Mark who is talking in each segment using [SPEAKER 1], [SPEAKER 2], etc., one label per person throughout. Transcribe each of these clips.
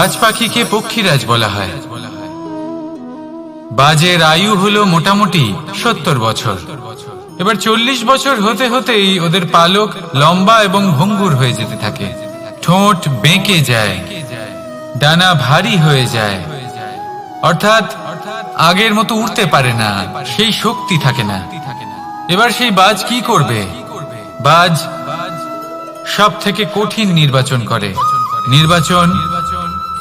[SPEAKER 1] বাজ পাখিকে পক্ষীরাজ বলা হয়। বাজের আয়ু হলো মোটামুটি সত্তর বছর। এবার চল্লিশ বছর হতে হতেই ওদের পালক লম্বা এবং ভঙ্গুর হয়ে যেতে থাকে। ঠোঁট বেঁকে যায়, ডানা ভারী হয়ে যায়। অর্থাৎ আগের মতো উঠতে পারে না, সেই শক্তি থাকে না। এবার সেই বাজ কি করবে? বাজ সব থেকে কঠিন নির্বাচন করে। নির্বাচন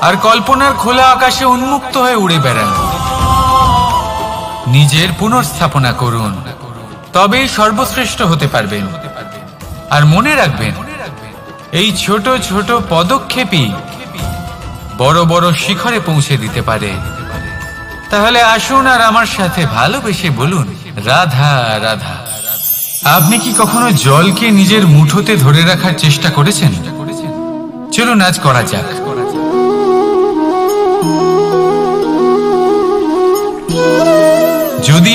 [SPEAKER 1] আর কল্পনার খোলা আকাশে উন্মুক্ত হয়ে উড়ে বেড়ান। নিজের পুনর্স্থাপনা করুন। তবেই সর্বশ্রেষ্ঠ হতে পারবেন। আর মনে রাখবেন, এই ছোট ছোট পদক্ষেপই বড় বড় শিখরে পৌঁছে দিতে পারে। তাহলে আসুন আর আমার সাথে ভালোবেসে বলুন, রাধা রাধা। আপনি কি কখনো জলকে নিজের মুঠোতে ধরে রাখার চেষ্টা করেছেন? চলুন আজ করা যাক।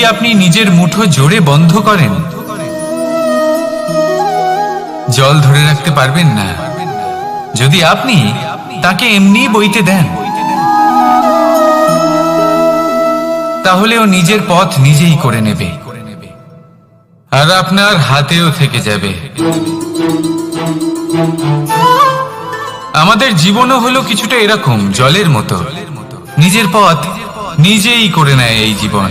[SPEAKER 1] আপনি নিজের মুঠো জোরে বন্ধ করেন? জল ধরে রাখতে পারবেন না। যদি আপনি তাকে এমনি বইতে দেন, তাহলে ও নিজের পথ নিজেই করে নেবে। আর আপনার হাতেও থেকে যাবে। আমাদের জীবনও হলো কিছুটা এরকম, জলের মতো। নিজের পথ নিজেই করে নেয় এই জীবন।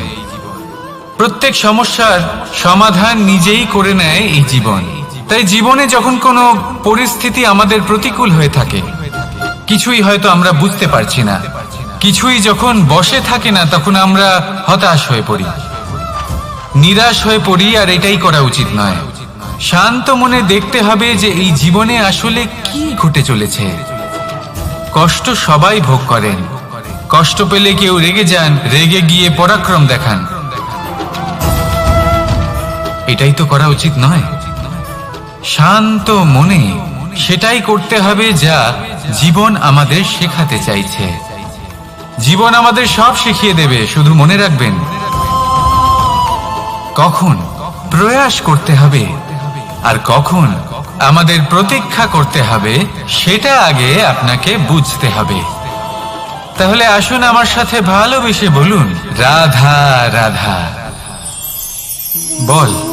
[SPEAKER 1] প্রত্যেক সমস্যার সমাধান নিজেই করে নেয় এই জীবন। তাই জীবনে যখন কোনো পরিস্থিতি আমাদের প্রতিকূল হয়ে থাকে, কিছুই হয়তো আমরা বুঝতে পারছি না। কিছুই যখন বসে থাকে না, তখন আমরা হতাশ হয়ে পড়ি। নিরাশ হয়ে পড়ি, আর এটাই করা উচিত নয়। শান্ত মনে দেখতে হবে যে এই জীবনে আসলে কি ঘটে চলেছে। কষ্ট সবাই ভোগ করেন। কষ্ট পেলে কেউ রেগে যান, রেগে গিয়ে পরাক্রম দেখান। এটাই তো করা উচিত নয়। শান্ত মনে সেটাই করতে হবে যা জীবন আমাদের শেখাতে চাইছে। জীবন আমাদের সব শিখিয়ে দেবে, শুধু মনে রাখবেন। কখন প্রয়াস করতে হবে আর কখন আমাদের প্রতীক্ষা করতে হবে, সেটা আগে আপনাকে বুঝতে হবে। তাহলে আসুন আমার সাথে ভালোবেসে বলুন, রাধা রাধা। বল।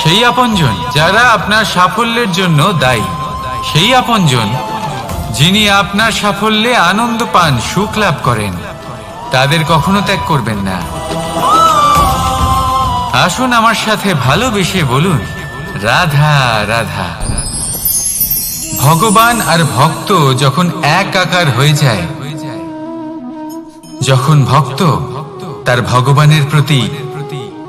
[SPEAKER 1] সেই আপনজন যারা আপনার সাফল্যের জন্য দায়ী। সেই আপনজন যিনি আপনার সাফল্যে আনন্দ পান, সুখ লাভ করেন, তাদের কখনো ত্যাগ করবেন না। আসুন আমার সাথে ভালোবেসে বলুন, রাধা রাধা। ভগবান আর ভক্ত যখন এক আকার হয়ে যায়, যখন ভক্ত তার ভগবানের প্রতি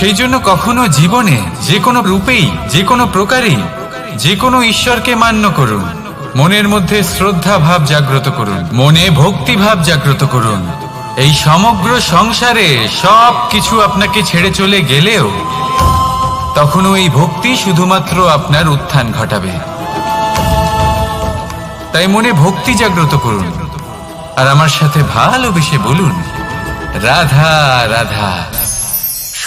[SPEAKER 1] সেই জন্য কখনো জীবনে যে কোনো রূপেই, যে কোনো প্রকারেই, যে কোনো ঈশ্বরকে মান্য করুন। মনের মধ্যে শ্রদ্ধা ভাব জাগ্রত করুন। মনে ভক্তি ভাব জাগ্রত করুন। এই সমগ্র সংসারে সব কিছু আপনাকে ছেড়ে চলে গেলেও তখনও এই ভক্তি শুধুমাত্র আপনার উত্থান ঘটাবে। তাই মনে ভক্তি জাগ্রত করুন। আর আমার সাথে ভালোবেসে বলুন, রাধা রাধা।